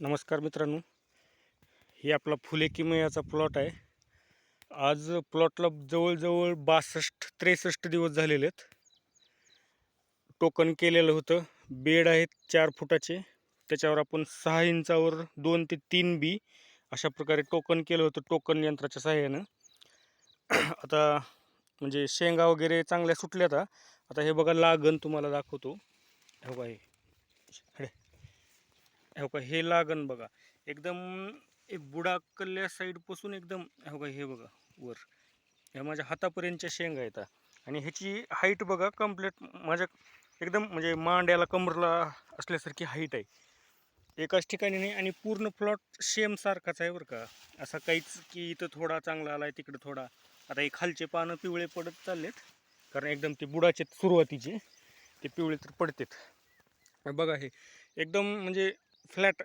नमस्कार मित्रांनो. हे आपला फुले किमयाचा प्लॉट आहे. आज प्लॉटला जवळजवळ बासष्ट त्रेसष्ट दिवस झालेले आहेत. टोकन केलेलं होतं. बेड आहेत चार फुटाचे. त्याच्यावर आपण सहा इंचावर दोन ते तीन बी अशा प्रकारे टोकन केलं होतं टोकन यंत्राच्या सहाय्यानं. आता म्हणजे शेंगा वगैरे चांगल्या सुटल्या आता आता हे बघा लागण तुम्हाला दाखवतो. हे बघा हे. हो का? हे लागन बघा. एकदम एक बुडाकल्या साईडपासून एकदम हो का हे बघा वर. ह्या माझ्या हातापर्यंतच्या शेंगा येतात आणि ह्याची हाईट बघा कंप्लीट माझ्या एकदम म्हणजे मांड्याला कमरला असल्यासारखी हाईट आहे. एकाच ठिकाणी नाही आणि पूर्ण प्लॉट सेम सारखाच आहे बरं का. असा काहीच की इथं थोडा चांगला आला आहे तिकडं थोडा. आता हे खालचे पानं पिवळे पडत चाललेत. कारण एकदम ते बुडाचे सुरुवातीचे ते पिवळे तर पडतेत. बघा हे. एकदम म्हणजे फ्लॅट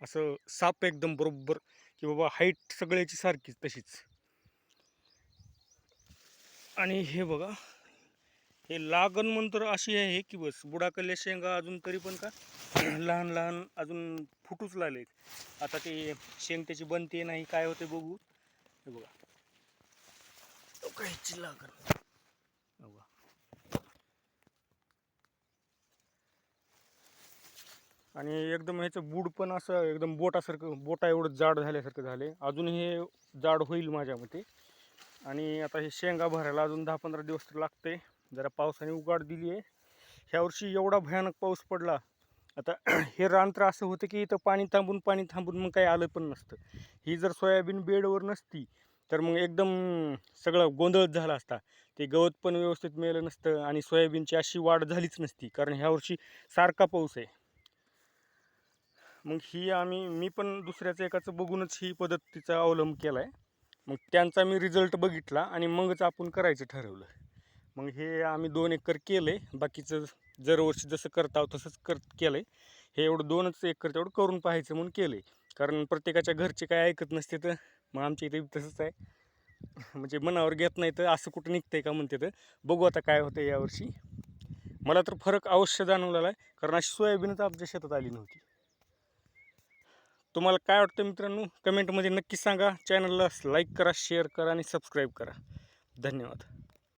असं साप एकदम बरोबर की बाबा हाईट सगळ्याची सारखीच तशीच. आणि हे बघा हे लागण म्हणतर अशी आहे की बस बुडाकल्ल्या शेंगा अजून तरी पण का? लहान लहान अजून फुटूच लागलेत आता ते शेंग त्याची बनते नाही काय होते बघू. हे बघा. हो का लागण हे बघा आणि एकदम ह्याचं बूड पण असं एकदम बोटासारखं बोटा एवढं जाड झाल्यासारखं झाले. अजून हे जाड होईल माझ्या मते. आणि आता हे शेंगा भरायला अजून दहा पंधरा दिवस तर लागते. जरा पावसाने उघाड दिली आहे. ह्या वर्षी एवढा भयानक पाऊस पडला. आता हे रान तर असं होतं की इथं पाणी थांबून पाणी थांबून मग काही आलं पण नसतं. ही जर सोयाबीन बेडवर नसती तर मग एकदम सगळं गोंधळच झाला असता. ते गवत पण व्यवस्थित मिळालं नसतं आणि सोयाबीनची अशी वाढ झालीच नसती. कारण ह्यावर्षी सारखा पाऊस आहे. मग ही आम्ही मी पण दुसऱ्याचं एकाचं बघूनच ही पद्धतीचा अवलंब केला आहे मग त्यांचा मी रिझल्ट बघितला आणि मगच आपण करायचं ठरवलं. मग हे आम्ही दोन एकर केलं आहे बाकीचं दरवर्षी जसं करत आहोत तसंच कर केलं आहे हे एवढं दोनच एकर तेवढं करून पाहायचं म्हणून केलं आहे कारण प्रत्येकाच्या घरचे काय ऐकत नसते तर मग आमच्या इथे तसंच आहे. म्हणजे मनावर घेत नाही तर असं कुठं निघतंय का म्हणते तर बघू आता काय होतं यावर्षी. मला तर फरक अवश्य जाणवलेला आहे. कारण अशी सोयाबीनच आमच्या शेतात आली नव्हती. तुम्हाला काय वाटतं मित्रांनो? कमेंटमध्ये नक्की सांगा. चॅनलला लाईक करा शेअर करा आणि सबस्क्राईब करा. धन्यवाद.